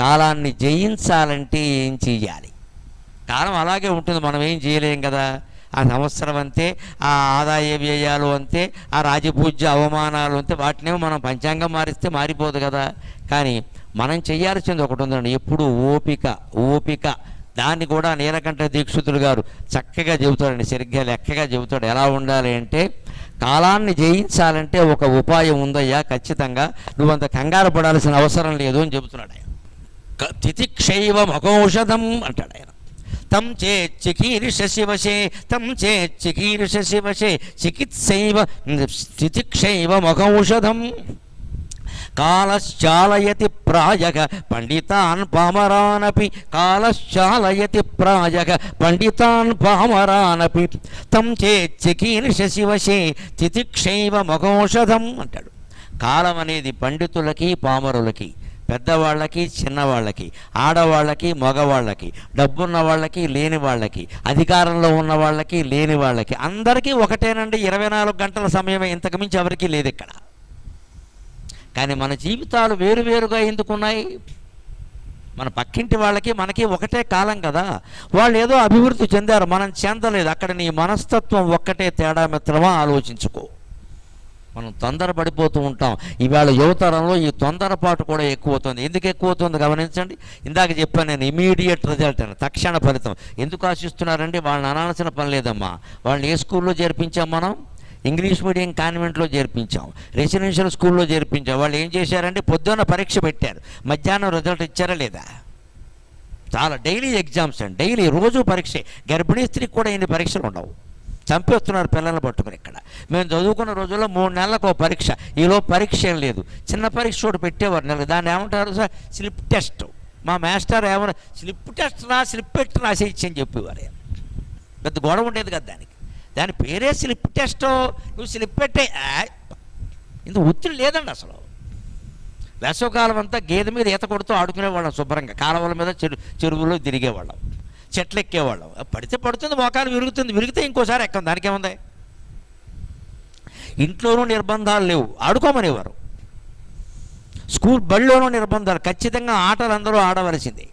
కాలాన్ని జయించాలంటే ఏం చెయ్యాలి? కాలం అలాగే ఉంటుంది మనం ఏం చేయలేం కదా. ఆ సంవత్సరం అంతే ఆ ఆదాయ వ్యయాలు అంతే ఆ రాజపూజ్య అవమానాలు అంతే వాటినేమో మనం పంచాంగం మారిస్తే మారిపోదు కదా. కానీ మనం చేయాల్సింది ఒకటి ఉందండి ఎప్పుడు ఓపిక ఓపిక. దాన్ని కూడా నీలకంఠ దీక్షితులు గారు చక్కగా చెబుతాడండి సరిగ్గా లెక్కగా చెబుతాడు. ఎలా ఉండాలి అంటే కాలాన్ని జయించాలంటే ఒక ఉపాయం ఉందయ్యా ఖచ్చితంగా. నువ్వంత కంగారు పడాల్సిన అవసరం లేదు అని చెబుతున్నాడు ఆయన. తితిక్షైవ మఘౌషధం అంటాడు ఆయన. తం చే చికీర్షసి వశే తం చే చికీర్షసి వశే చికిత్సైవ తితిక్షైవ మఘౌషధం కాలశ్చాలయతి ప్రాయగ పండితాన్ పామరానపి కాలశ్చాలయతి ప్రాయగ పండితాన్ పామరానపి. తం చే చికీర్షసి తితిక్షైవ మఘౌషధం అంటాడు. కాలం అనేది పండితులకి పామరులకి పెద్దవాళ్ళకి చిన్నవాళ్ళకి ఆడవాళ్ళకి మగవాళ్ళకి డబ్బున్న వాళ్ళకి లేని వాళ్ళకి అధికారంలో ఉన్న వాళ్ళకి లేని వాళ్ళకి అందరికీ ఒకటేనండి. ఇరవై నాలుగు గంటల సమయమే ఇంతకుమించి ఎవరికీ లేదు ఇక్కడ కానీ మన జీవితాలు వేరువేరుగా ఎందుకున్నాయి మన పక్కింటి వాళ్ళకి మనకి ఒకటే కాలం కదా. వాళ్ళు ఏదో అభివృద్ధి చెందారు మనం చెందలేదు. అక్కడ నీ మనస్తత్వం ఒక్కటే తేడా మిత్రమా? ఆలోచించుకో. మనం తొందరపడిపోతూ ఉంటాం. ఇవాళ యువతరంలో ఈ తొందరపాటు కూడా ఎక్కువ అవుతుంది ఎందుకు ఎక్కువ అవుతుంది గమనించండి. ఇందాక చెప్పాను నేను ఇమీడియట్ రిజల్ట్ అని తక్షణ ఫలితం. ఎందుకు ఆశిస్తున్నారంటే వాళ్ళని అనాల్సిన పని లేదమ్మా. వాళ్ళని ఏ స్కూల్లో చేర్పించాం మనం? ఇంగ్లీష్ మీడియం కాన్వెంట్లో చేర్పించాం. రెసిడెన్షియల్ స్కూల్లో చేర్పించాం. వాళ్ళు ఏం చేశారంటే పొద్దున్న పరీక్ష పెట్టారు. మధ్యాహ్నం రిజల్ట్ ఇచ్చారా లేదా? చాలా డైలీ ఎగ్జామ్స్ అండి. డైలీ రోజు పరీక్ష. గర్భిణీ స్త్రీకి కూడా ఇన్ని పరీక్షలు ఉండవు. చంపేస్తున్నారు పిల్లల్ని పట్టుకుని ఇక్కడ. మేము చదువుకున్న రోజుల్లో మూడు నెలలకు ఒక పరీక్ష. ఈలో పరీక్ష ఏం లేదు. చిన్న పరీక్ష ఒకటి పెట్టేవారు నెలకు. దాన్ని ఏమంటారు సార్? Slip test. మా మాస్టర్ ఏమన్నా స్లిప్ టెస్ట్ రా స్లిప్ పెట్టి రాసేయచ్చు అని చెప్పేవారు. పెద్ద గొడవ ఉండేది కదా దానికి. దాని పేరే స్లిప్ టెస్ట్. నువ్వు స్లిప్ పెట్టే ఇంత ఒత్తిడి లేదండి అసలు. వేసవకాలం అంతా గేదె మీద ఈత కొడుతూ ఆడుకునేవాళ్ళం శుభ్రంగా. కాలువల మీద చెరు చెరువులో తిరిగేవాళ్ళం. చెట్లు ఎక్కేవాళ్ళం పడితే పడుతుంది మోకాలు విరుగుతుంది విరిగితే ఇంకోసారి ఎక్కం దానికేముంది? ఇంట్లోనూ నిర్బంధాలు లేవు ఆడుకోమనేవారు. స్కూల్ బడిలోనూ నిర్బంధాలు ఖచ్చితంగా ఆటలు అందరూ ఆడవలసిందే.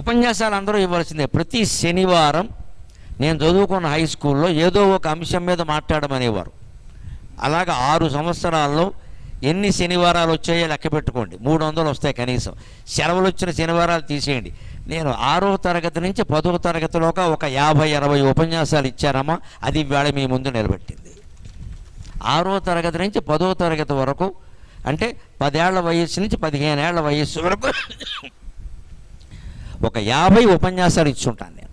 ఉపన్యాసాలు అందరూ ఇవ్వాల్సిందే ప్రతి శనివారం నేను చదువుకున్న హై స్కూల్లో ఏదో ఒక అంశం మీద మాట్లాడమనేవారు. అలాగ ఆరు సంవత్సరాల్లో ఎన్ని శనివారాలు వచ్చాయో లెక్క పెట్టుకోండి. మూడు వందలు వస్తాయి కనీసం. సెలవులు వచ్చిన శనివారాలు తీసేయండి. నేను ఆరో తరగతి నుంచి పదో తరగతిలోగా ఒక యాభై అరవై ఉపన్యాసాలు ఇచ్చారమ్మా. అది వేళ మీ ముందు నిలబెట్టింది. ఆరో తరగతి నుంచి పదో తరగతి వరకు అంటే పదేళ్ళ వయస్సు నుంచి పదిహేను ఏళ్ళ వయస్సు వరకు ఒక యాభై ఉపన్యాసాలు ఇచ్చుంటాను నేను.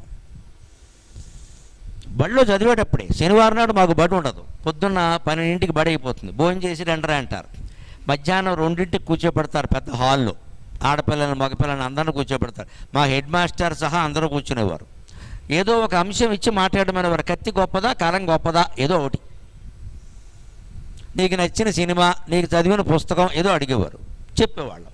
బడిలో చదివేటప్పుడే శనివారం నాడు మాకు బడి ఉండదు. పొద్దున్న పన్నెండింటికి బడి అయిపోతుంది. భోజనం చేసి రెండరా అంటారు. మధ్యాహ్నం రెండింటికి కూర్చోబెడతారు పెద్ద హాల్లో. ఆడపిల్లలు మగపిల్లల్ని అందరిని కూర్చోబెడతారు. మా హెడ్ మాస్టర్ సహా అందరూ కూర్చునేవారు. ఏదో ఒక అంశం ఇచ్చి మాట్లాడమనేవారు కత్తి గొప్పదా కాలం గొప్పదా ఏదో ఒకటి. నీకు నచ్చిన సినిమా నీకు చదివిన పుస్తకం ఏదో అడిగేవారు. చెప్పేవాళ్ళం.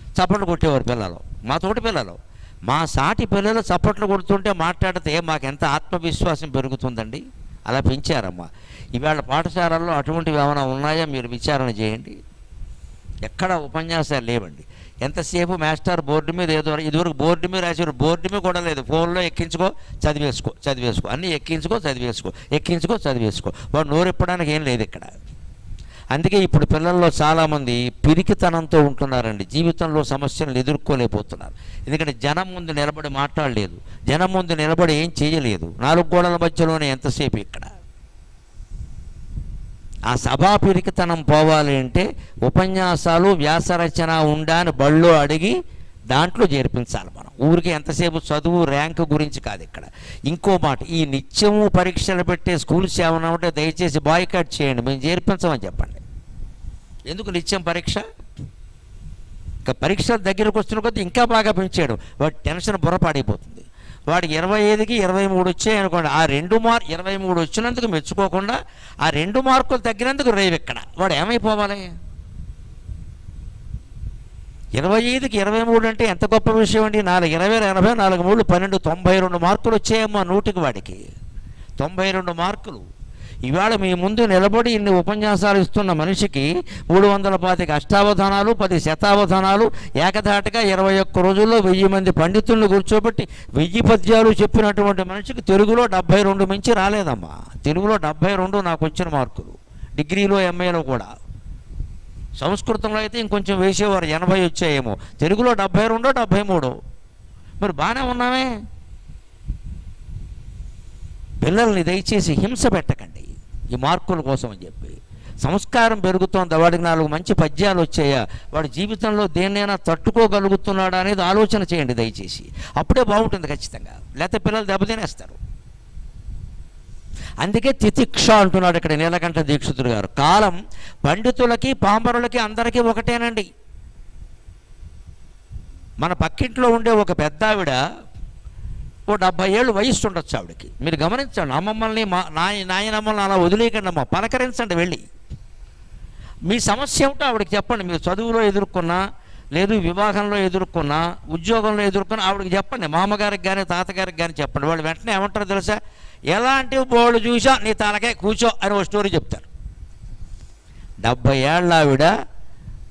చప్పట్లు కొట్టేవారు పిల్లలు. మా తోటి పిల్లలు. మా సాటి పిల్లలు చప్పట్లు కొడుతుంటే మాట్లాడితే మాకు ఎంత ఆత్మవిశ్వాసం పెరుగుతుందండి? అలా పెంచారమ్మా. ఇవాళ పాఠశాలల్లో అటువంటివి ఏమైనా ఉన్నాయా? మీరు విచారణ చేయండి. ఎక్కడ ఉపన్యాసాలు లేవండి. ఎంతసేపు మాస్టర్ బోర్డు మీద ఏదో ఇదివరకు బోర్డు మీద రాసేవారు. బోర్డు మీద కూడా లేదు. ఫోన్లో ఎక్కించుకో చదివేసుకో చదివేసుకో. అన్నీ ఎక్కించుకో చదివేసుకో. ఎక్కించుకో చదివేసుకో. వాడు నోరెప్పడానికి ఏం లేదు ఇక్కడ. అందుకే ఇప్పుడు పిల్లల్లో చాలామంది పిరికితనంతో ఉంటున్నారండి. జీవితంలో సమస్యలను ఎదుర్కోలేకపోతున్నారు. ఎందుకంటే జనం ముందు నిలబడి మాట్లాడలేదు. జనం ముందు నిలబడి ఏం చేయలేదు. నాలుగు గోడల మధ్యలోనే ఎంతసేపు ఇక్కడ? ఆ సభా పిరికితనం పోవాలి అంటే ఉపన్యాసాలు వ్యాసరచన ఉండా అని బళ్ళో అడిగి దాంట్లో చేర్పించాలి మనం. ఊరికి ఎంతసేపు చదువు ర్యాంక్ గురించి కాదు ఇక్కడ. ఇంకో మాట ఈ నిత్యము పరీక్షలు పెట్టే స్కూల్స్ ఏమైనా ఉంటే దయచేసి బాయ్కట్ చేయండి. మేము చేర్పించమని చెప్పండి. ఎందుకు నిత్యం పరీక్ష? ఇంకా పరీక్ష దగ్గరకు వస్తున్న కొద్దీ ఇంకా బాగా పెంచాడు వాడి టెన్షన్ బుర్రపాడైపోతుంది. వాడికి ఇరవై ఐదుకి ఇరవై మూడు వచ్చాయి అనుకోండి. ఆ రెండు మార్క్ ఇరవై మూడు వచ్చినందుకు మెచ్చుకోకుండా ఆ రెండు మార్కులు తగ్గినందుకు రేవు ఇక్కడ. వాడు ఏమైపోవాలి? ఇరవై ఐదుకి ఇరవై మూడు అంటే ఎంత గొప్ప విషయం అండి? నాలుగు ఇరవై ఎనభై నాలుగు మూడు పన్నెండు తొంభై రెండు మార్కులు వచ్చాయమ్మా నూటికి వాడికి. తొంభై రెండు మార్కులు. ఇవాళ మీ ముందు నిలబడి ఇన్ని ఉపన్యాసాలు ఇస్తున్న మనిషికి మూడు వందల పాతిక అష్టావధానాలు పది శతావధానాలు ఏకధాటిగా ఇరవై ఒక్క రోజుల్లో వెయ్యి మంది పండితులను కూర్చోబెట్టి వెయ్యి పద్యాలు చెప్పినటువంటి మనిషికి తెలుగులో డెబ్బై రెండు మించి రాలేదమ్మా. తెలుగులో డెబ్భై రెండు నాకు వచ్చిన మార్కులు. డిగ్రీలో ఎంఏలో కూడా. సంస్కృతంలో అయితే ఇంకొంచెం వేసేవారు. ఎనభై వచ్చాయేమో. తెలుగులో డెబ్భై రెండో డెబ్బై మూడో. మరి బాగానే ఉన్నామే? పిల్లల్ని దయచేసి హింస పెట్టకండి. ఈ మార్కుల కోసం అని చెప్పి. సంస్కారం పెరుగుతోంది. వాడికి నాలుగు మంచి పద్యాలు వచ్చాయా? వాడి జీవితంలో దేన్నైనా తట్టుకోగలుగుతున్నాడా అనేది ఆలోచన చేయండి దయచేసి. అప్పుడే బాగుంటుంది ఖచ్చితంగా. లేకపోతే పిల్లలు దెబ్బతినేస్తారు. అందుకే తితిక్ష అంటున్నాడు ఇక్కడ నీలకంఠ దీక్షితుడు గారు. కాలం పండితులకి పాంబరులకి అందరికీ ఒకటేనండి. మన పక్కింట్లో ఉండే ఒక పెద్ద ఆవిడ ఓ డెబ్బై ఏళ్ళు వయస్సు ఉండొచ్చు ఆవిడకి. మీరు గమనించండి అమ్మమ్మల్ని మా నాయ నాయనమ్మల్ని అలా వదిలేయకండి అమ్మ పలకరించండి వెళ్ళి. మీ సమస్య ఏమిటో ఆవిడకి చెప్పండి మీరు చదువులో ఎదుర్కొన్నా లేదు వివాహంలో ఎదుర్కొన్నా ఉద్యోగంలో ఎదుర్కొన్నా ఆవిడకి చెప్పండి మామగారికి కానీ తాతగారికి కానీ చెప్పండి. వాళ్ళు వెంటనే ఏమంటారో తెలుసా? ఎలాంటి బోళ్ళు చూసా నీ తలకే కూర్చో అని ఒక స్టోరీ చెప్తారు. డెబ్బై ఏళ్ళ ఆవిడ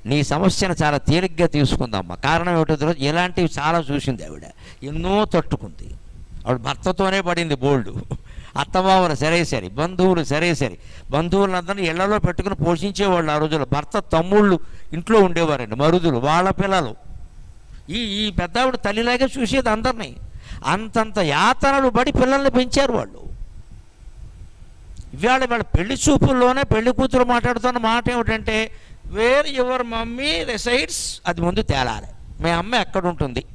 నీ సమస్యను చాలా తేలిగ్గా తీసుకుందమ్మా కారణం ఏమిటో ఇలాంటివి చాలా చూసింది ఆవిడ. ఎన్నో తట్టుకుంది. ఆవిడ భర్తతోనే పడింది బోల్డు. అత్తమామలు సరే సరే బంధువులు సరే సరే బంధువులందరినీ ఇళ్ళలో పెట్టుకుని పోషించేవాళ్ళు ఆ రోజుల్లో. భర్త తమ్ముళ్ళు ఇంట్లో ఉండేవారండి మరుదులు వాళ్ళ పిల్లలు. ఈ ఈ పెద్ద ఆవిడ తల్లిలాగే చూసేది అందరినీ. అంతంత యాతనలు పడి పిల్లల్ని పెంచారు వాళ్ళు. ఇవాళ వాళ్ళ పెళ్ళి చూపుల్లోనే పెళ్ళి కూతురు మాట్లాడుతున్న మాట ఏమిటంటే వేర్ యువర్ మమ్మీ రెసైడ్స్ అది ముందు తేలాలి. మీ అమ్మ ఎక్కడ ఉంటుంది?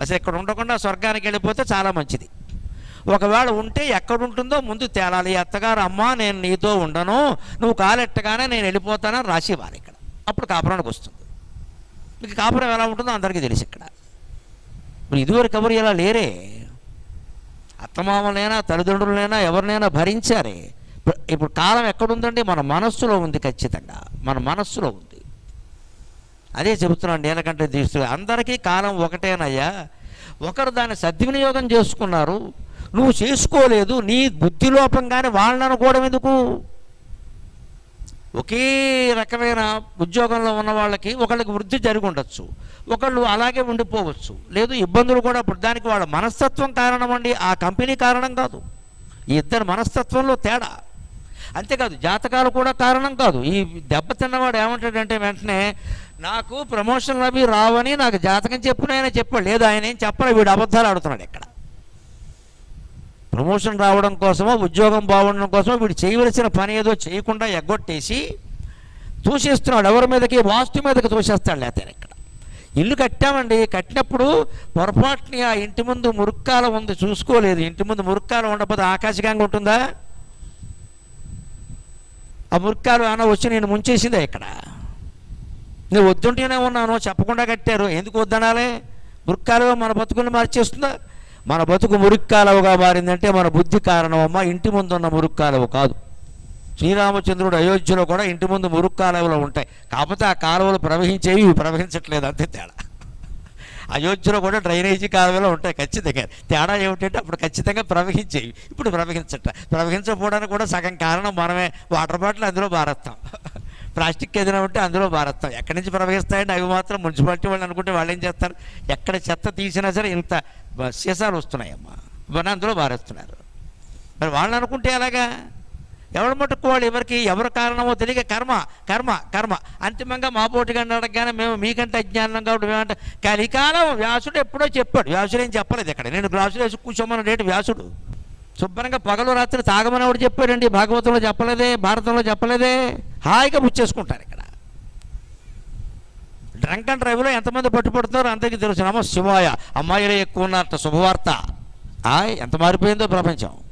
అసలు ఇక్కడ ఉండకుండా స్వర్గానికి వెళ్ళిపోతే చాలా మంచిది. ఒకవేళ ఉంటే ఎక్కడ ఉంటుందో ముందు తేలాలి. ఈ అత్తగారు అమ్మ నేను నీతో ఉండను. నువ్వు కాలెట్టగానే నేను వెళ్ళిపోతానని రాసి ఇవ్వాలి ఇక్కడ. అప్పుడు కాపురానికి వస్తుంది. మీకు కాపురం ఎలా ఉంటుందో అందరికీ తెలుసు ఇక్కడ. ఇదివరకు ఎవరు ఇలా లేరే? అత్తమామలైనా తల్లిదండ్రులైనా ఎవరినైనా భరించారే? ఇప్పుడు- ఇప్పుడు కాలం ఎక్కడుందండి? మన మనస్సులో ఉంది ఖచ్చితంగా. మన మనస్సులో ఉంది. అదే చెబుతున్నాను నీలకంఠ తీసుకు అందరికీ కాలం ఒకటేనయ్యా. ఒకరు దాన్ని సద్వినియోగం చేసుకున్నారు. నువ్వు చేసుకోలేదు. నీ బుద్ధి లోపంగానే వాళ్ళని అనుకోవడం ఎందుకు? ఒకే రకమైన ఉద్యోగంలో ఉన్న వాళ్ళకి ఒకళ్ళకి వృద్ధి జరిగి ఉండొచ్చు. ఒకళ్ళు అలాగే ఉండిపోవచ్చు. లేదు ఇబ్బందులు కూడా ఇప్పుడు దానికి వాళ్ళ మనస్తత్వం కారణం అండి. ఆ కంపెనీ కారణం కాదు. ఈ ఇద్దరు మనస్తత్వంలో తేడా. అంతేకాదు జాతకాలు కూడా కారణం కాదు. ఈ దెబ్బ తిన్నవాడు ఏమంటాడంటే వెంటనే నాకు ప్రమోషన్లు అవి రావని నాకు జాతకం చెప్పిన ఆయన చెప్పాడు. లేదు ఆయన ఏం చెప్పలే వీడు అబద్ధాలు ఆడుతున్నాడు ఇక్కడ. ప్రమోషన్ రావడం కోసమో ఉద్యోగం బాగుండడం కోసమో వీడు చేయవలసిన పని ఏదో చేయకుండా ఎగ్గొట్టేసి తోసేస్తున్నాడు. ఎవరి మీదకి? వాస్తు మీదకి చూసేస్తాడు లేకపోతే ఇక్కడ. ఇల్లు కట్టామండి. కట్టినప్పుడు పొరపాటుని ఆ ఇంటి ముందు మురుక్కాల ఉంది. చూసుకోలేదు. ఇంటి ముందు మురుక్కాల ఉండకపోతే ఆకాశగంగా ఉంటుందా? ఆ మురుక్కాలు అన్న వచ్చి నేను ముంచేసిందే ఇక్కడ. నేను వద్దుంటేనే ఉన్నాను చెప్పకుండా కట్టారు. ఎందుకు వద్దనాలే? మురుక్కాలుగా మన బతుకుని మార్చేస్తుందా? మన బతుకు మురుక్కాలవుగా మారిందంటే మన బుద్ధి కారణమమ్మా ఇంటి ముందున్న మురుక్కాలవు కాదు. శ్రీరామచంద్రుడు అయోధ్యలో కూడా ఇంటి ముందు మురుక్కాలవులు ఉంటాయి. కాకపోతే ఆ కాలువలు ప్రవహించేవి ప్రవహించట్లేదు అంతే తేడా. అయోధ్యలో కూడా డ్రైనేజీ కాలువలు ఉంటాయి ఖచ్చితంగా. తేడా ఏమిటంటే అప్పుడు ఖచ్చితంగా ప్రవహించేవి. ఇప్పుడు ప్రవహించట. ప్రవహించకపోవడానికి కూడా సగం కారణం మనమే. వాటర్ బాటిల్ అందులో బారేస్తాం. ప్లాస్టిక్ ఏదైనా ఉంటే అందులో బారేస్తాం. ఎక్కడి నుంచి ప్రవహిస్తాయంటే అవి మాత్రం మున్సిపాలిటీ వాళ్ళు అనుకుంటే వాళ్ళు ఏం చేస్తారు? ఎక్కడ చెత్త తీసినా సరే ఇంత సీసాలు వస్తున్నాయమ్మా. మన అందులో బారేస్తున్నారు. మరి వాళ్ళు అనుకుంటే ఎలాగా? ఎవరు ముట్టుకోవాలి? ఎవరికి? ఎవరు కారణమో తెలియక కర్మ కర్మ కర్మ. అంతిమంగా మా పోటీగా అడగగానే మేము మీకంటే అజ్ఞానం కాబట్టి మేమంటే కలికాలం వ్యాసుడు ఎప్పుడో చెప్పాడు. వ్యాసుడు ఏం చెప్పలేదు ఇక్కడ. నేను గ్లాసులు వేసి కూర్చోమని రేటు వ్యాసుడు? శుభ్రంగా పగలు రాత్రి తాగమని ఎవడు చెప్పాడండి? భాగవతంలో చెప్పలేదే భారతంలో చెప్పలేదే? హాయిగా పుచ్చేసుకుంటారు ఇక్కడ. డ్రంక్ అండ్ డ్రైవ్లో ఎంతమంది పట్టుపడుతున్నారో? అందరికీ తెలుసు. నమో శివాయ. అమ్మాయిలే ఎక్కువ ఉన్నారట. శుభవార్త. హాయ్ ఎంత మారిపోయిందో ప్రపంచం.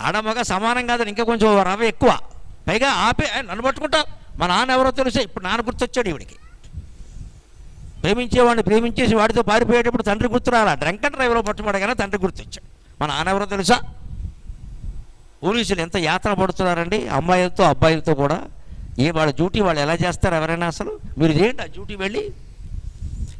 ఆడమగ సమానం కాదని ఇంకా కొంచెం రవ ఎక్కువ. పైగా ఆపే నన్ను పట్టుకుంటా. మా నాన్న ఎవరో తెలుసా ఇప్పుడు నాన్న గుర్తొచ్చాడు ఈవిడికి. ప్రేమించేవాడిని ప్రేమించేసి వాడితో పారిపోయేటప్పుడు తండ్రి గుర్తు రాలా డ్రంక్ అండ్ పట్టుబడగానే తండ్రి గుర్తొచ్చాడు. మా నాన్న ఎవరో తెలుసా? పోలీసులు ఎంత యాత్ర పడుతున్నారండి? అమ్మాయిలతో అబ్బాయిలతో కూడా. ఏ వాళ్ళ డ్యూటీ వాళ్ళు ఎలా చేస్తారు ఎవరైనా అసలు? మీరు ఏంటి ఆ డ్యూటీ వెళ్ళి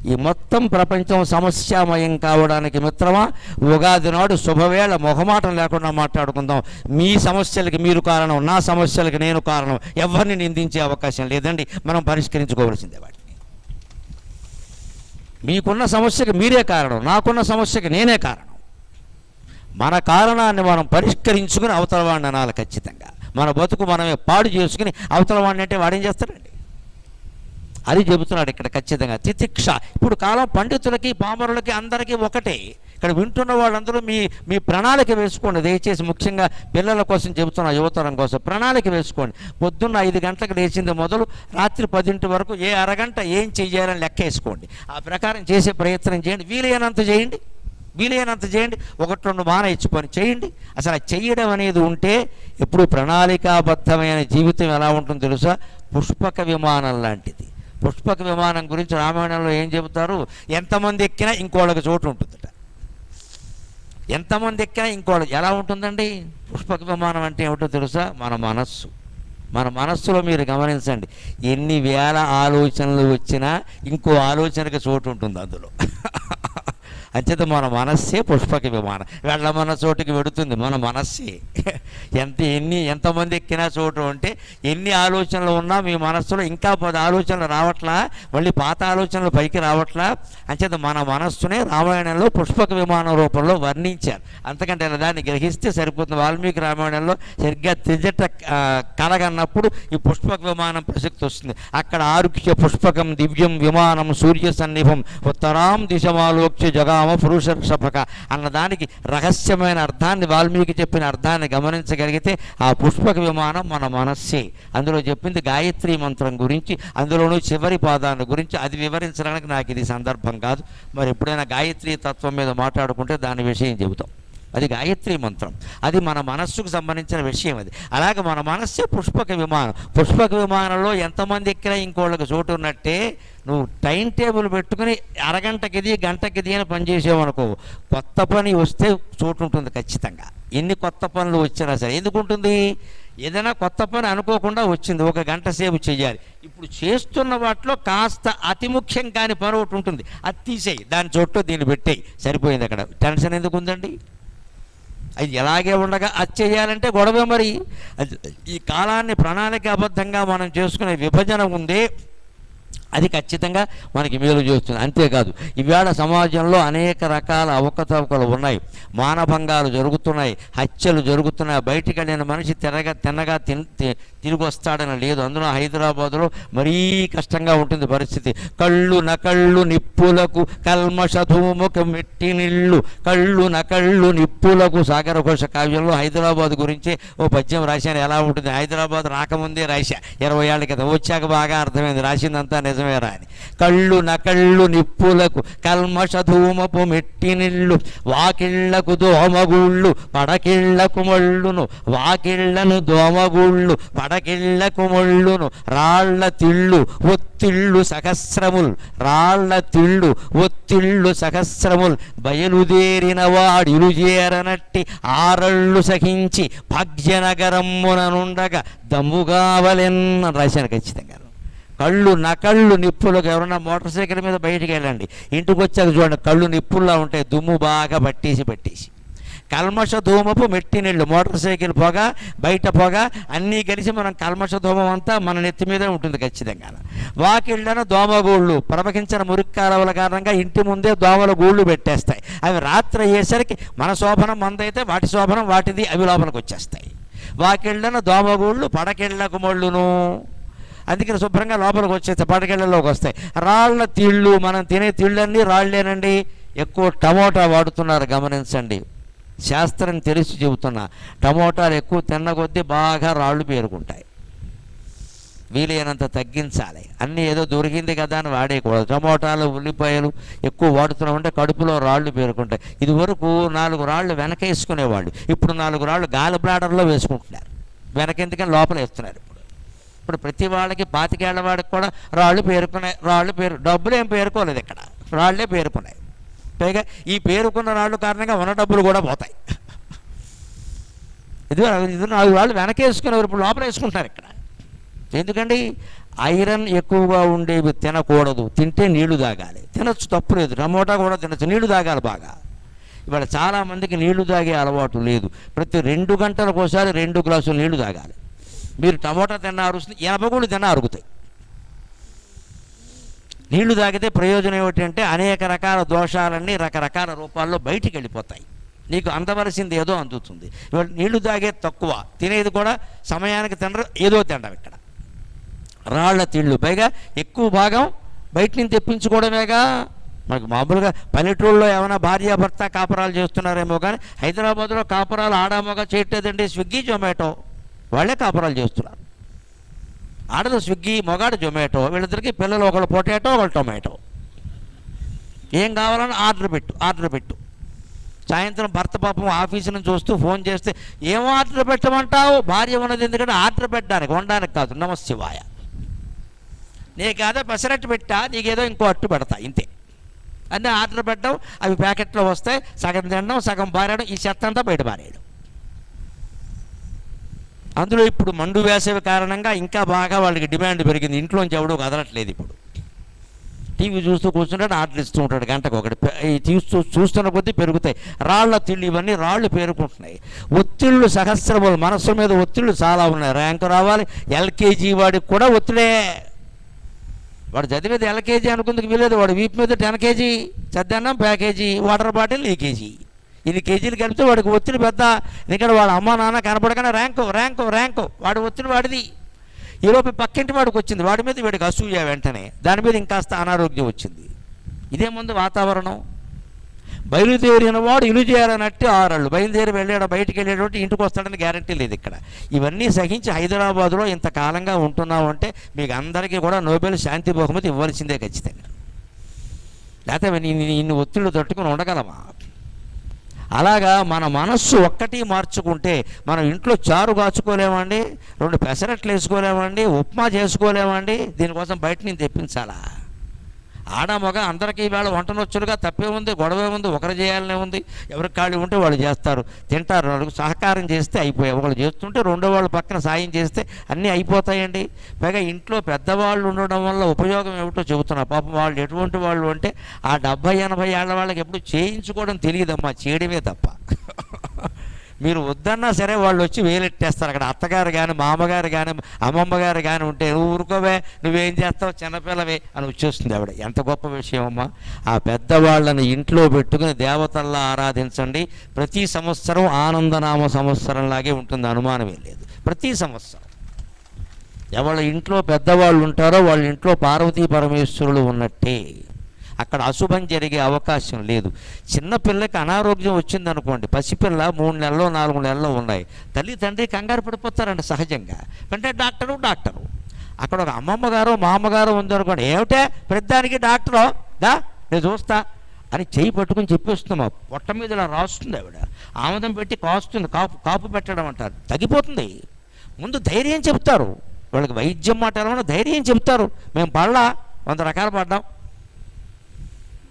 ఈ మొత్తం ప్రపంచం సమస్యామయం కావడానికి మిత్రమా ఉగాది నాడు శుభవేళ మొహమాటం లేకుండా మాట్లాడుకుందాం. మీ సమస్యలకి మీరు కారణం నా సమస్యలకి నేను కారణం ఎవరిని నిందించే అవకాశం లేదండి. మనం పరిష్కరించుకోవలసిందే వాటిని. మీకున్న సమస్యకి మీరే కారణం నాకున్న సమస్యకి నేనే కారణం. మన కారణాన్ని మనం పరిష్కరించుకుని అవతల వాడిని అనాలి ఖచ్చితంగా. మన బతుకు మనమే పాడు చేసుకుని అవతల వాడిని అంటే వాడేం చేస్తాడండి? అది చెబుతున్నాడు ఇక్కడ ఖచ్చితంగా తితిక్ష. ఇప్పుడు కాలం పండితులకి పామరులకి అందరికీ ఒకటే. ఇక్కడ వింటున్న వాళ్ళందరూ మీ మీ ప్రణాళిక వేసుకోండి. దయచేసి ముఖ్యంగా పిల్లల కోసం చెబుతున్న యువతరం కోసం ప్రణాళిక వేసుకోండి. పొద్దున్న ఐదు గంటలకు లేచింది మొదలు రాత్రి పదింటి వరకు ఏ అరగంట ఏం చెయ్యాలని లెక్క వేసుకోండి ఆ ప్రకారం చేసే ప్రయత్నం చేయండి. వీలైనంత చేయండి. వీలైనంత చేయండి. ఒకటి రెండు మాన చేయండి. అసలు చేయడం అనేది ఉంటే ఎప్పుడు ప్రణాళికాబద్ధమైన జీవితం ఎలా ఉంటుందో తెలుసా? పుష్పక విమానం లాంటిది. పుష్పక విమానం గురించి రామాయణంలో ఏం చెబుతారు? ఎంతమంది ఎక్కినా ఇంకోళ్ళకి చోటు ఉంటుందట. ఎంతమంది ఎక్కినా ఇంకోళ్ళకి ఎలా ఉంటుందండి? పుష్పక విమానం అంటే ఏమిటో తెలుసా? మన మనస్సు. మన మనస్సులో మీరు గమనించండి. ఎన్ని వేల ఆలోచనలు వచ్చినా ఇంకో ఆలోచనకి చోటు ఉంటుంది అందులో. అంచేత మన మనస్సే పుష్పక విమానం. వెళ్ళమన్న చోటుకి వెడుతుంది మన మనస్సే. ఎంత ఎన్ని ఎంతమంది ఎక్కినా చోటు ఉంటే ఎన్ని ఆలోచనలు ఉన్నా మీ మనస్సులో ఇంకా పది ఆలోచనలు రావట్లా? మళ్ళీ పాత ఆలోచనలు పైకి రావట్లా? అంచేత మన మనస్సునే రామాయణంలో పుష్పక విమానం రూపంలో వర్ణించారు. అంతకంటే దాన్ని గ్రహిస్తే సరిపోతుంది. వాల్మీకి రామాయణంలో సరిగ్గా తిజట కలగన్నప్పుడు ఈ పుష్పక విమానం ప్రసక్తి వస్తుంది. అక్కడ ఆరుఖ్య పుష్పకం దివ్యం విమానం సూర్య సన్నిభం ఉత్తరాం దిశమాలోక్య జగామ పురుష సభక అన్నదానికి రహస్యమైన అర్థాన్ని వాల్మీకి చెప్పిన అర్థాన్ని గమనించగలిగితే ఆ పుష్పక విమానం మన మనస్సే. అందులో చెప్పింది గాయత్రి మంత్రం గురించి అందులోనూ చివరి పాదాన్ని గురించి అది వివరించడానికి నాకు ఇది సందర్భం కాదు. మరి ఎప్పుడైనా గాయత్రి తత్వం మీద మాట్లాడుకుంటే దాని విషయం చెబుతాం. అది గాయత్రి మంత్రం. అది మన మనస్సుకు సంబంధించిన విషయం అది. అలాగే మన మనస్సే పుష్పక విమానం. పుష్పక విమానంలో ఎంతమంది ఎక్కినా ఇంకోళ్ళకి చోటు ఉన్నట్టే నువ్వు టైం టేబుల్ పెట్టుకుని అరగంటకి ఇది గంటకి ఇది అని పని చేసావనుకో కొత్త పని వస్తే చోటు ఉంటుంది ఖచ్చితంగా. ఎన్ని కొత్త పనులు వచ్చినా సరే. ఎందుకు ఉంటుంది ఏదైనా కొత్త పని అనుకోకుండా వచ్చింది. ఒక గంట సేపు చేయాలి. ఇప్పుడు చేస్తున్న వాటిలో కాస్త అతి ముఖ్యం కాని పని ఒకటి ఉంటుంది. అది తీసేయి. దాని చోటు దీన్ని పెట్టేయి. సరిపోయింది అక్కడ. టెన్షన్ ఎందుకు ఉందండి అది ఎలాగే ఉండగా అది చేయాలంటే గొడవ మరి. అది ఈ కాలాన్ని ప్రణాళికాబద్ధంగా మనం చేసుకునే విభజన ఉందే అది ఖచ్చితంగా మనకి మేలు చేస్తుంది. అంతేకాదు ఇవాళ సమాజంలో అనేక రకాల అవకతవకలు ఉన్నాయి. మానభంగాలు జరుగుతున్నాయి హత్యలు జరుగుతున్నాయి. బయటికి వెళ్ళిన మనిషి తిరగ తిన్నగా తిన్ తిరిగి వస్తాడని లేదు. అందులో హైదరాబాదులో మరీ కష్టంగా ఉంటుంది పరిస్థితి. కళ్ళు నకళ్ళు నిప్పులకు కల్మషధూముఖ మెట్టి నిళ్ళు కళ్ళు నకళ్ళు నిప్పులకు సాగర ఘోష కావ్యంలో హైదరాబాద్ గురించి ఓ పద్యం రాశాను. ఎలా ఉంటుంది? హైదరాబాద్ రాకముందే రాశా. ఇరవై ఏళ్ళ క్రితం. వచ్చాక బాగా అర్థమైంది. రాసిందంతా నిజమే రాని కళ్ళు నకళ్ళు నిప్పులకు కల్మష ధూమపు మెట్టినిళ్ళు వాకిళ్ళకు దోమగుళ్ళు పడకిళ్ళకు మళ్ళును వాకిళ్ళను దోమగుళ్ళు పడకిళ్ళకు మొళ్ళును రాళ్ళ తిళ్ళు ఒత్తిళ్ళు సహస్రముల్ రాళ్ళ తిళ్ళు ఒత్తిళ్ళు సహస్రముల్ బయలుదేరిన వాడిలు చేరనట్టి ఆరళ్ళు సహించి భాగ్యనగరమ్ముననుండగా దమ్ముగావలెన్న రాశాను ఖచ్చితంగా కళ్ళు నకళ్ళు నిప్పులకు ఎవరన్నా మోటార్ సైకిల్ మీద బయటికి వెళ్ళండి. ఇంటికి వచ్చాక చూడండి కళ్ళు నిప్పుల్లా ఉంటాయి. దుమ్ము బాగా పట్టేసి పట్టేసి. కల్మష ధూమపు మెట్టి నీళ్ళు మోటార్ సైకిల్ పొగ బయట పొగ అన్నీ కలిసి మనం కల్మష ధూమం అంతా మన నెత్తి మీదే ఉంటుంది ఖచ్చితంగా. వాకిళ్ళను దోమగూళ్ళు ప్రవహించిన మురిక్కాలవల కారణంగా ఇంటి ముందే దోమల గూళ్ళు పెట్టేస్తాయి. అవి రాత్రి అయ్యేసరికి మన శోభనం మందైతే వాటి శోభనం వాటిది అవి లోపలికి వచ్చేస్తాయి. వాకిళ్ళను దోమగూళ్ళు పడకిళ్ళకు మళ్ళును. అందుకని శుభ్రంగా లోపలికి వచ్చే చపాటికెళ్ళలోకి వస్తాయి. రాళ్ళ తీళ్ళు మనం తినే తీళ్ళన్నీ రాళ్ళేనండి. ఎక్కువ టమోటా వాడుతున్నారు గమనించండి. శాస్త్రం తెలిసి చెబుతున్నా టమోటాలు ఎక్కువ తిన్న కొద్దీ బాగా రాళ్ళు పేరుకుంటాయి. వీలైనంత తగ్గించాలి. అన్నీ ఏదో దొరికింది కదా అని వాడేయకూడదు. టమోటాలు ఉల్లిపాయలు ఎక్కువ వాడుతున్నామంటే కడుపులో రాళ్ళు పేరుకుంటాయి. ఇదివరకు నాలుగు రాళ్ళు వెనక వేసుకునేవాళ్ళు. ఇప్పుడు నాలుగు రాళ్ళు గాలి బ్లాడర్లో వేసుకుంటున్నారు. వెనకెందుకని లోపల వేస్తున్నారు ఇప్పుడు ప్రతి వాళ్ళకి పాతికేళ్ళ వాడికి కూడా రాళ్ళు పేరుకున్నాయి రాళ్ళు పేరు డబ్బులు ఏం పేరుకోలేదు ఇక్కడ. రాళ్ళే పేరుకున్నాయి. పైగా ఈ పేరుకున్న రాళ్ళు కారణంగా ఉన్న డబ్బులు కూడా పోతాయి. ఇది ఇది నాలుగు రాళ్ళు వెనకేసుకునేవారు ఇప్పుడు లోపల వేసుకుంటారు ఇక్కడ. ఎందుకండి? ఐరన్ ఎక్కువగా ఉండేవి తినకూడదు. తింటే నీళ్ళు తాగాలి తినచ్చు తప్పు లేదు. టమోటా కూడా తినచ్చు. నీళ్ళు తాగాలి బాగా. ఇవాళ చాలామందికి నీళ్ళు తాగే అలవాటు లేదు. ప్రతి రెండు గంటలకు ఒకసారి రెండు గ్లాసులు నీళ్ళు తాగాలి. మీరు టమోటా తిన్న అరుస్తుంది ఎనభై కూడా తిన్న అరుగుతాయి. నీళ్ళు తాగితే ప్రయోజనం ఏమిటంటే అనేక రకాల దోషాలన్నీ రకరకాల రూపాల్లో బయటికి వెళ్ళిపోతాయి. నీకు అందవలసింది ఏదో అందుతుంది. ఇవాళ నీళ్ళు తాగేది తక్కువ తినేది కూడా సమయానికి తినరు ఏదో తినడం ఇక్కడ. రాళ్ళ తిళ్ళు పైగా ఎక్కువ భాగం బయట నుంచి తెప్పించుకోవడమేగా? మనకు మామూలుగా పల్లెటూళ్ళలో ఏమైనా భార్యాభర్త కాపురాలు చేస్తున్నారేమో కానీ హైదరాబాద్లో కాపురాలు ఆడామోగా చేయట్లేదండి స్విగ్గీ జొమాటో. వాళ్ళే కాపురాలు చేస్తున్నారు. ఆడదు స్విగ్గీ మొగాడు జొమాటో వీళ్ళిద్దరికి పిల్లలు ఒకళ్ళు పొటాటో ఒకళ్ళు టొమాటో. ఏం కావాలని ఆర్డర్ పెట్టు ఆర్డర్ పెట్టు. సాయంత్రం భర్త పాపం ఆఫీసు నుంచి ఫోన్ చేస్తే ఏం ఆర్డర్ పెట్టమంటావు? భార్య ఉన్నది ఎందుకంటే ఆర్డర్ పెట్టడానికి ఉండడానికి కాదు. నమశివాయ నీకేదో పెసరట్టు పెట్టా నీకేదో ఇంకో అట్టు పెడతా ఇంతే. అన్నీ ఆర్డర్ పెట్టడం అవి ప్యాకెట్లో వస్తాయి సగం తినడం సగం పారేయడం ఈ చెత్త అంతా బయట పారేయడం. అందులో ఇప్పుడు మండు వేసవి కారణంగా ఇంకా బాగా వాళ్ళకి డిమాండ్ పెరిగింది. ఇంట్లోంచి ఎవడో కదలట్లేదు ఇప్పుడు. టీవీ చూస్తూ కూర్చుంటాడు ఆర్డర్ ఇస్తూ ఉంటాడు గంటకు ఒకటి. ఈ చూస్తూ చూస్తున్న కొద్దీ పెరుగుతాయి. రాళ్ళ తిళ్ళు ఇవన్నీ రాళ్ళు పేరుకుంటున్నాయి. ఒత్తిళ్ళు సహస్రములు మనస్సు మీద ఒత్తిళ్ళు చాలా ఉన్నాయి. ర్యాంకు రావాలి. ఎల్కేజీ వాడికి కూడా ఒత్తిడే. వాడు చదివేది ఎల్కేజీ అనుకుందుకు వీలేదు వాడు వీపు మీద టెన్ కేజీ చద్దన్నం ప్యాకేజీ వాటర్ బాటిల్ లీకేజీ ఇన్ని కేజీలు కలిపితే వాడికి ఒత్తిడి పెద్ద. ఎందుకంటే వాళ్ళ అమ్మ నాన్న కనపడగానే ర్యాంకు ర్యాంకు ర్యాంకు. వాడి ఒత్తిడి వాడిది. ఈలోపు పక్కింటి వాడికి వచ్చింది. వాడి మీద వీడికి అసూయ వెంటనే. దాని మీద ఇంకాస్త అనారోగ్యం వచ్చింది. ఇదే ముందు వాతావరణం. బయలుదేరిన వాడు ఇల్లు చేయాలన్నట్టు ఆరళ్ళు. బయలుదేరి వెళ్ళాడు బయటికి వెళ్ళేటువంటి ఇంటికి వస్తాడని గ్యారంటీ లేదు ఇక్కడ. ఇవన్నీ సహించి హైదరాబాదులో ఇంతకాలంగా ఉంటున్నావు అంటే మీకు అందరికీ కూడా నోబెల్ శాంతి బహుమతి ఇవ్వాల్సిందే ఖచ్చితంగా. లేకపోతే నీ- ఇన్ని ఒత్తిళ్ళు తట్టుకుని ఉండగలమా అలాగా మన మనస్సు ఒక్కటి మార్చుకుంటే మనం ఇంట్లో చారు కాచుకోలేమండి రెండు పెసరట్లు వేసుకోలేమండి ఉప్మా చేసుకోలేమండి దీనికోసం బయట నేను తెప్పించాలా? ఆడ మగ అందరికీ వంట వంటనొచ్చులుగా తప్పే ఉంది గొడవే ఉంది ఒకరు చేయాలనే ఉంది. ఎవరికి ఖాళీ ఉంటే వాళ్ళు చేస్తారు. తింటారు వాళ్ళకు సహకారం చేస్తే అయిపోయాయి. ఒకళ్ళు చేస్తుంటే రెండో వాళ్ళు పక్కన సాయం చేస్తే అన్నీ అయిపోతాయండి. పైగా ఇంట్లో పెద్దవాళ్ళు ఉండడం వల్ల ఉపయోగం ఏమిటో చెబుతున్నా. పాపం వాళ్ళు ఎటువంటి వాళ్ళు అంటే ఆ డెబ్భై ఎనభై ఏళ్ళ వాళ్ళకి ఎప్పుడు చేయించుకోవడం తెలియదమ్మా చేయడమే తప్ప. మీరు వద్దన్నా సరే వాళ్ళు వచ్చి వేలెట్టేస్తారు. అక్కడ అత్తగారు కానీ మామగారు కానీ అమ్మమ్మ గారు కానీ ఉంటే నువ్వు ఊరుకోవే నువ్వేం చేస్తావు చిన్నపిల్లవే అని వచ్చేస్తుంది ఆవిడ. ఎంత గొప్ప విషయం అమ్మా ఆ పెద్దవాళ్ళని ఇంట్లో పెట్టుకుని దేవతల్లా ఆరాధించండి. ప్రతి సంవత్సరం ఆనందనామ సంవత్సరంలాగే ఉంటుంది. అనుమానమే లేదు. ప్రతి సంవత్సరం. ఎవళ్ళ ఇంట్లో పెద్దవాళ్ళు ఉంటారో వాళ్ళ ఇంట్లో పార్వతీ పరమేశ్వరులు ఉన్నట్టే. అక్కడ అశుభం జరిగే అవకాశం లేదు. చిన్నపిల్లకి అనారోగ్యం వచ్చిందనుకోండి పసిపిల్ల మూడు నెలలు నాలుగు నెలలు ఉన్నాయి. తల్లి తండ్రి కంగారు పడిపోతారండి సహజంగా. అంటే డాక్టరు డాక్టరు. అక్కడ ఒక అమ్మమ్మ గారు మా అమ్మగారు ఉందనుకోండి ఏమిటే? పెద్దానికి డాక్టరు దా నేను చూస్తా అని చేయి పట్టుకుని చెప్పేస్తున్నాం పొట్ట మీద ఇలా రాస్తుంది ఆవిడ. ఆముదం పెట్టి కాస్తుంది కాపు కాపు పెట్టడం అంటారు తగ్గిపోతుంది. ముందు ధైర్యం చెప్తారు. వాళ్ళకి వైద్యం మాట ధైర్యం చెప్తారు. మేము పడలా వంద రకాలు పడ్డాం.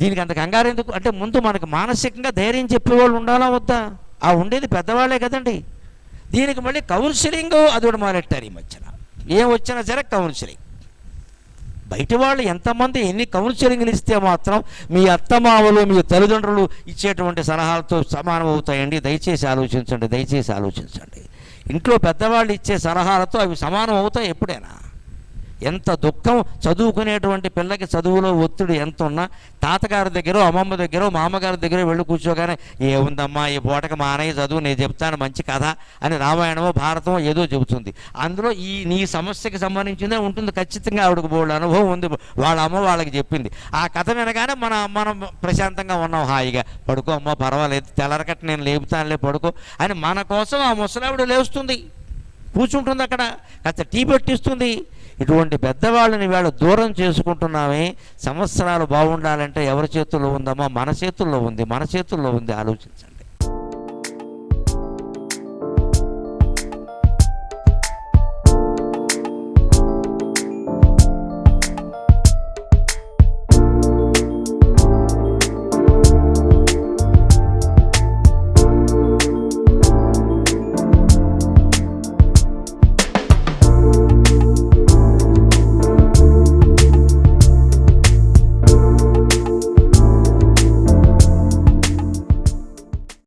దీనికి అంత కంగారు ఎందుకు? అంటే ముందు మనకు మానసికంగా ధైర్యం చెప్పేవాళ్ళు ఉండాలా వద్దా? ఆ ఉండేది పెద్దవాళ్ళే కదండి. దీనికి మళ్ళీ కౌన్సిలింగ్ అది కూడా మొదలెట్టారు ఈ మధ్యన. ఏం వచ్చినా సరే కౌన్సిలింగ్. బయట వాళ్ళు ఎంతమంది ఎన్ని కౌన్సిలింగ్లు ఇస్తే మాత్రం మీ అత్తమామలు మీ తల్లిదండ్రులు ఇచ్చేటువంటి సలహాలతో సమానం అవుతాయండి. దయచేసి ఆలోచించండి దయచేసి ఆలోచించండి. ఇంట్లో పెద్దవాళ్ళు ఇచ్చే సలహాలతో అవి సమానం అవుతాయి ఎప్పుడైనా. ఎంత దుఃఖం చదువుకునేటువంటి పిల్లకి చదువులో ఒత్తిడి ఎంత ఉన్నా తాతగారి దగ్గర అమ్మమ్మ దగ్గర మామగారి దగ్గర వెళ్ళి కూర్చోగానే ఏముందమ్మా ఈ పూటకి మానయ్య చదువు నేను చెప్తాను మంచి కథ అని రామాయణమో భారతమో ఏదో చెబుతుంది. అందులో ఈ నీ సమస్యకి సంబంధించిందే ఉంటుంది ఖచ్చితంగా ఆవిడకు బోల్డ్ అనుభవం ఉంది వాళ్ళ అమ్మ వాళ్ళకి చెప్పింది. ఆ కథ వినగానే మన మనం ప్రశాంతంగా ఉన్నాం హాయిగా. పడుకో అమ్మ పర్వాలేదు తెల్లరకట్ట నేను లేపుతానులే పడుకో అని మన కోసం ఆ ముసలావిడ లేస్తుంది. కూర్చుంటుంది అక్కడ కాస్త టీ పెట్టిస్తుంది. ఇటువంటి పెద్దవాళ్ళని వీళ్ళు దూరం చేసుకుంటున్నామే సంవత్సరాలు బాగుండాలంటే ఎవరి చేతుల్లో ఉందమ్మా? మన చేతుల్లో ఉంది మన చేతుల్లో ఉంది ఆలోచించండి.